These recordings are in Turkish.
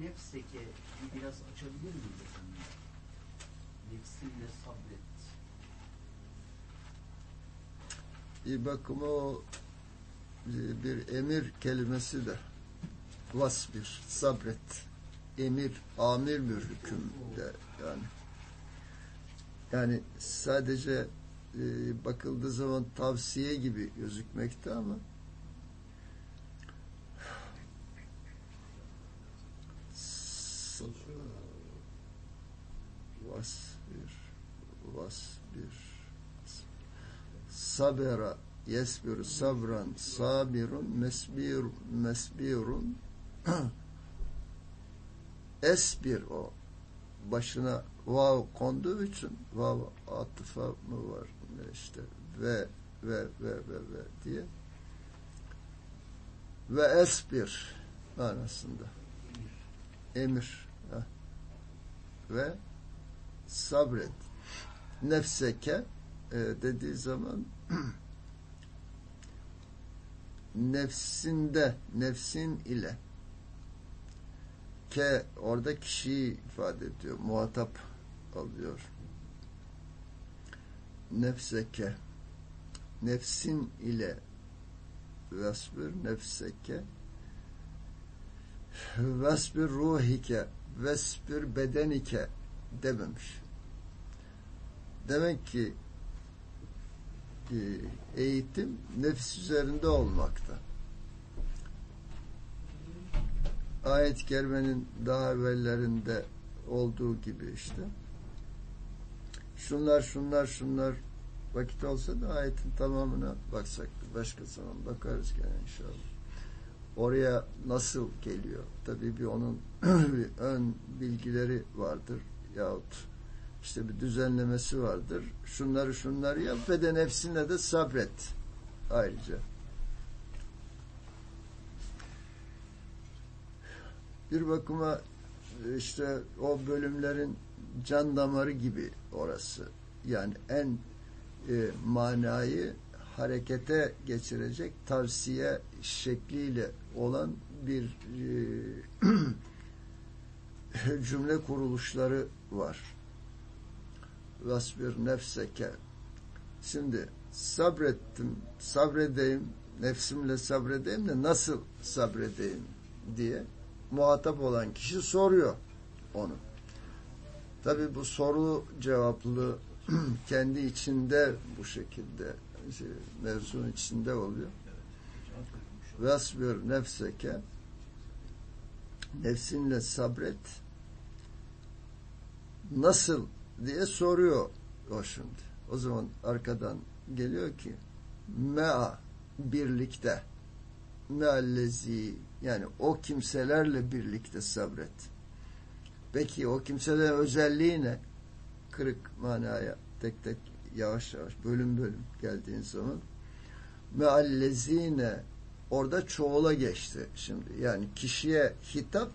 Nefseke bir biraz açabilir miyiz efendim? Nefsinle sabret. Bir bakıma o e, bir emir kelimesi de vasbir, sabret. Emir, amir bir hüküm de yani. Yani sadece e, bakıldığı zaman tavsiye gibi gözükmekte ama vasbir, vasbir, sabera yesbir sabran sabirun mesbir mesbirun. Esbir o. Başına vav konduğu için vav atıfa mı var işte ve ve ve ve ve diye. Ve esbir manasında. Emir ve sabret. Nefseke e, dediği zaman nefsinde nefsin ile. Ke orada kişiyi ifade ediyor muhatap alıyor. Nefseke nefsin ile vesbir nefseke vesbir ruhike vesbir bedenike dememiş demek ki e, eğitim nefis üzerinde olmakta. Ayet-i kerimenin daha evvellerinde olduğu gibi işte. Şunlar şunlar şunlar vakit olsa da ayetin tamamına baksak başka zaman bakarız gene inşallah. Oraya nasıl geliyor? Tabii bir onun ön bilgileri vardır yahut işte bir düzenlemesi vardır. Şunları şunları yap ve de nefsinle de sabret ayrıca. Bir bakıma işte o bölümlerin can damarı gibi orası. Yani en e, manayı harekete geçirecek tavsiye şekliyle olan bir e, cümle kuruluşları var vasbir nefseke. Şimdi sabrettim, sabredeyim, nefsimle sabredeyim de nasıl sabredeyim diye muhatap olan kişi soruyor onu. Tabi bu soru cevaplı kendi içinde bu şekilde şey, mevzunun içinde oluyor. Vasbir nefseke nefsinle sabret nasıl diye soruyor o şimdi. O zaman arkadan geliyor ki mea birlikte meallezi yani o kimselerle birlikte sabret. Peki o kimselerin özelliği ne? Kırık manaya tek tek yavaş yavaş bölüm bölüm geldiğin zaman meallezine orada çoğula geçti şimdi. Yani kişiye hitap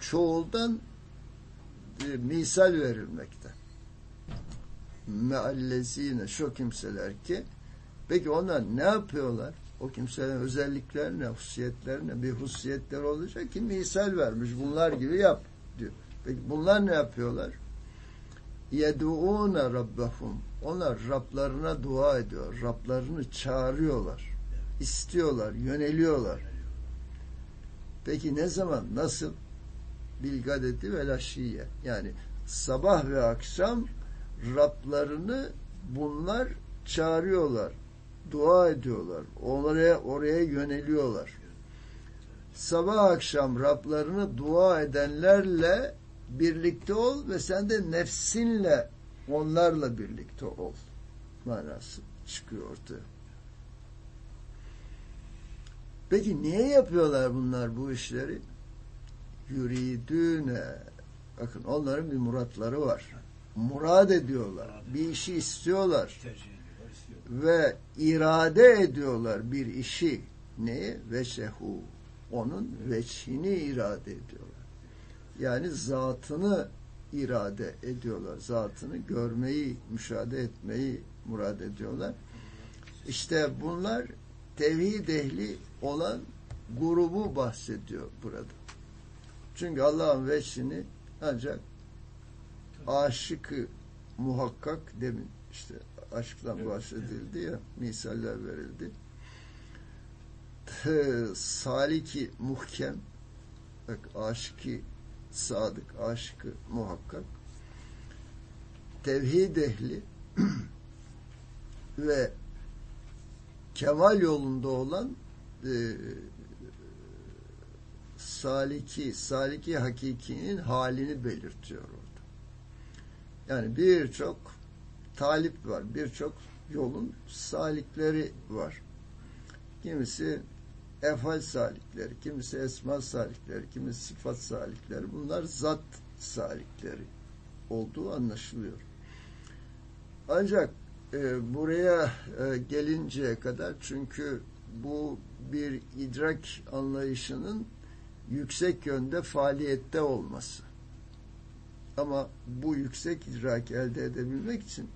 çoğuldan misal verilmekte meallezine şu kimseler ki peki onlar ne yapıyorlar? O kimselerin özelliklerine, hususiyetlerine bir hususiyetleri olacak ki misal vermiş. Bunlar gibi yap diyor. Peki bunlar ne yapıyorlar? Yedu'une rabbahum. Onlar Rablarına dua ediyor. Rablarını çağırıyorlar. istiyorlar, yöneliyorlar. Peki ne zaman, nasıl? Bilgadeti ve laşiye. Yani sabah ve akşam Rablarını bunlar çağırıyorlar. Dua ediyorlar. Oraya, oraya yöneliyorlar. Sabah akşam Rablarını dua edenlerle birlikte ol ve sen de nefsinle onlarla birlikte ol. Manası çıkıyor ortaya. Peki niye yapıyorlar bunlar bu işleri? Yuridüne. Bakın onların bir muratları var murad ediyorlar. Bir işi istiyorlar. Ve irade ediyorlar bir işi. Neyi? Veşehu. Onun veçhini irade ediyorlar. Yani zatını irade ediyorlar. Zatını görmeyi, müşahede etmeyi murad ediyorlar. İşte bunlar tevhid ehli olan grubu bahsediyor burada. Çünkü Allah'ın veçhini ancak aşıkı muhakkak demin işte aşktan bahsedildi ya misaller verildi. T- Saliki muhkem bak aşıkı sadık aşıkı muhakkak tevhid ehli ve kemal yolunda olan e, saliki, saliki hakikinin halini belirtiyor orada. Yani birçok talip var, birçok yolun salikleri var. Kimisi efal salikleri, kimisi esma salikleri, kimisi sıfat salikleri. Bunlar zat salikleri olduğu anlaşılıyor. Ancak e, buraya e, gelinceye kadar çünkü bu bir idrak anlayışının yüksek yönde faaliyette olması. Ama bu yüksek idrak elde edebilmek için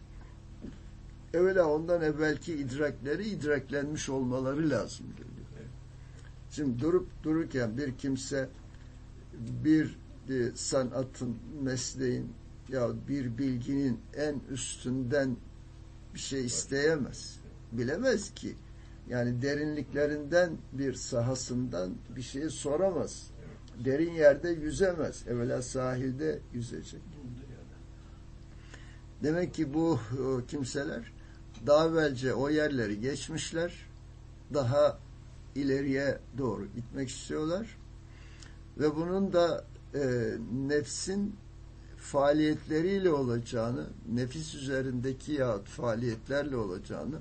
evvela ondan evvelki idrakleri idraklenmiş olmaları lazım geliyor. Şimdi durup dururken bir kimse bir e, sanatın, mesleğin ya bir bilginin en üstünden bir şey isteyemez. Bilemez ki. Yani derinliklerinden bir sahasından bir şeyi soramaz. Derin yerde yüzemez. Evvela sahilde yüzecek. Demek ki bu e, kimseler daha evvelce o yerleri geçmişler. Daha ileriye doğru gitmek istiyorlar. Ve bunun da e, nefsin faaliyetleriyle olacağını, nefis üzerindeki yahut faaliyetlerle olacağını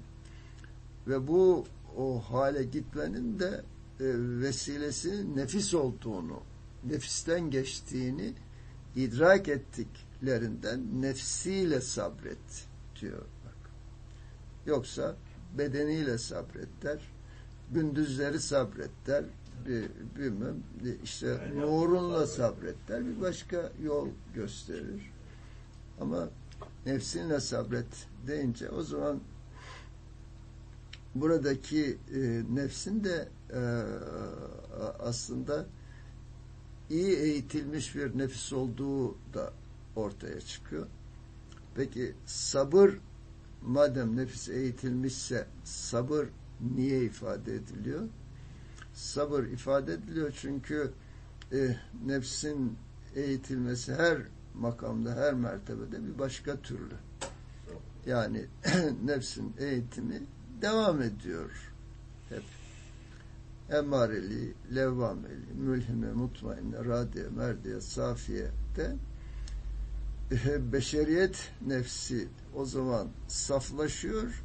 ve bu o hale gitmenin de e, vesilesi nefis olduğunu, nefisten geçtiğini idrak ettiklerinden nefsiyle sabret diyor bak. Yoksa bedeniyle sabret der, gündüzleri sabret der, bir, bilmem işte Yani nurunla sabret der, bir başka yol gösterir. Ama nefsinle sabret deyince o zaman buradaki e, nefsin de e, aslında iyi eğitilmiş bir nefis olduğu da ortaya çıkıyor. Peki sabır madem nefis eğitilmişse sabır niye ifade ediliyor? Sabır ifade ediliyor çünkü e, nefsin eğitilmesi her makamda, her mertebede bir başka türlü. Yani nefsin eğitimi devam ediyor hep. Emmareli, levvameli, mülhime, mutmainne, radiye, merdiye, safiye de e, beşeriyet nefsi o zaman saflaşıyor.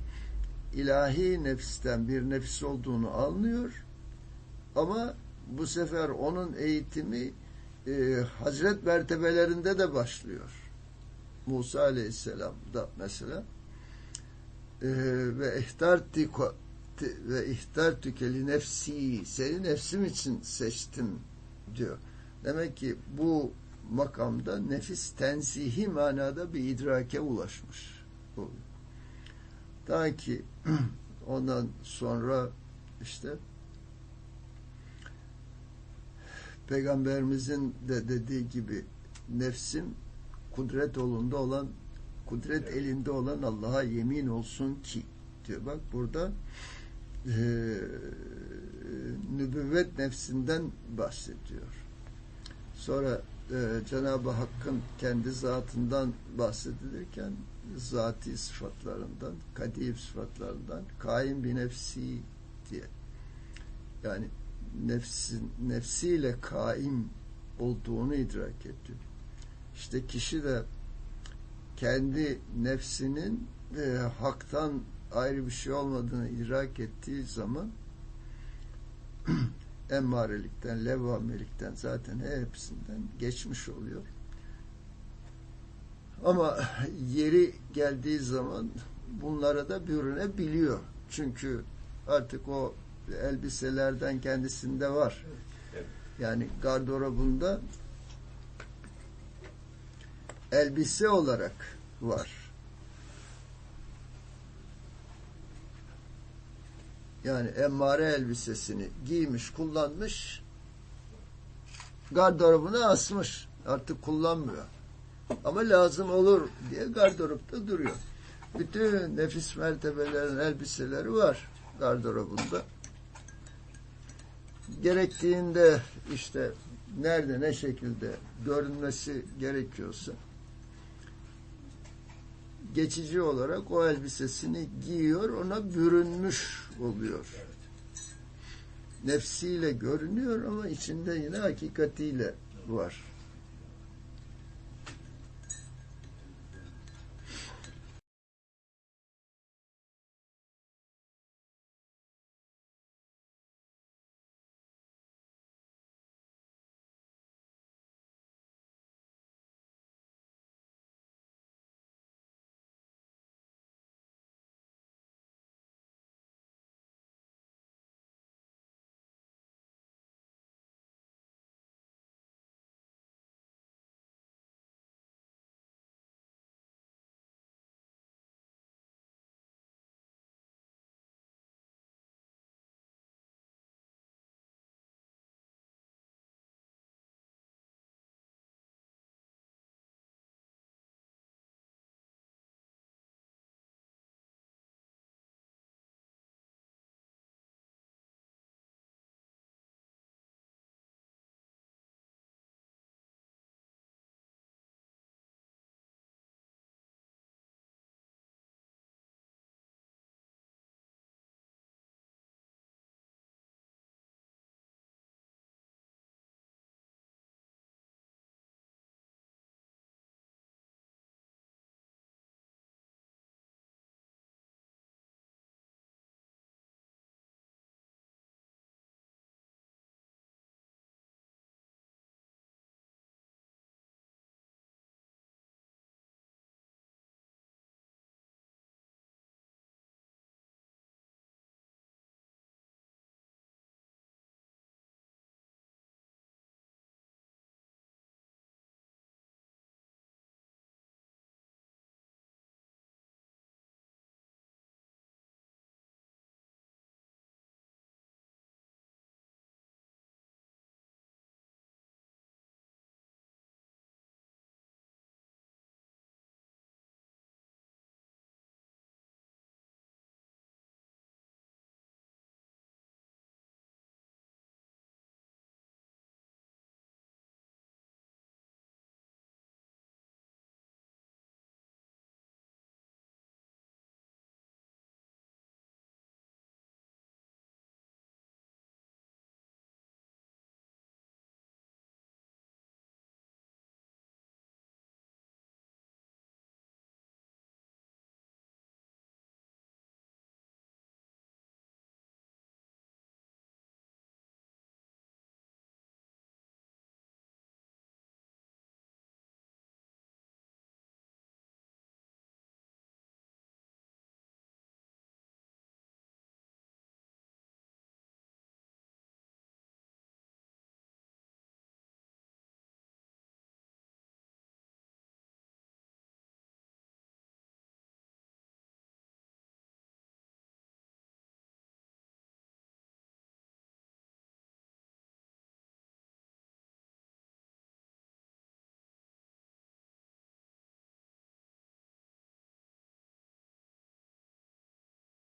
ilahi nefisten bir nefis olduğunu anlıyor. Ama bu sefer onun eğitimi e, hazret mertebelerinde de başlıyor. Musa Aleyhisselam da mesela ve ihtarti ve ihtartüke li nefsi seni nefsim için seçtim diyor. Demek ki bu makamda nefis tenzihi manada bir idrake ulaşmış. Ta ki ondan sonra işte Peygamberimizin de dediği gibi nefsim kudret olunda olan kudret elinde olan Allah'a yemin olsun ki diyor. Bak burada e, nübüvvet nefsinden bahsediyor. Sonra e, Cenab-ı Hakk'ın kendi zatından bahsedilirken zati sıfatlarından, kadim sıfatlarından kaim bir nefsi diye. Yani nefsin nefsiyle kaim olduğunu idrak ediyor. İşte kişi de kendi nefsinin e, haktan ayrı bir şey olmadığını idrak ettiği zaman emmarelikten, levvamelikten zaten hepsinden geçmiş oluyor. Ama yeri geldiği zaman bunlara da bürünebiliyor. Çünkü artık o elbiselerden kendisinde var. Yani gardırobunda elbise olarak var. Yani emmare elbisesini giymiş, kullanmış. gardırobuna asmış. Artık kullanmıyor. Ama lazım olur diye gardıropta duruyor. Bütün nefis mertebelerin elbiseleri var gardırobunda. Gerektiğinde işte nerede ne şekilde görünmesi gerekiyorsa geçici olarak o elbisesini giyiyor, ona bürünmüş oluyor. Nefsiyle görünüyor ama içinde yine hakikatiyle var.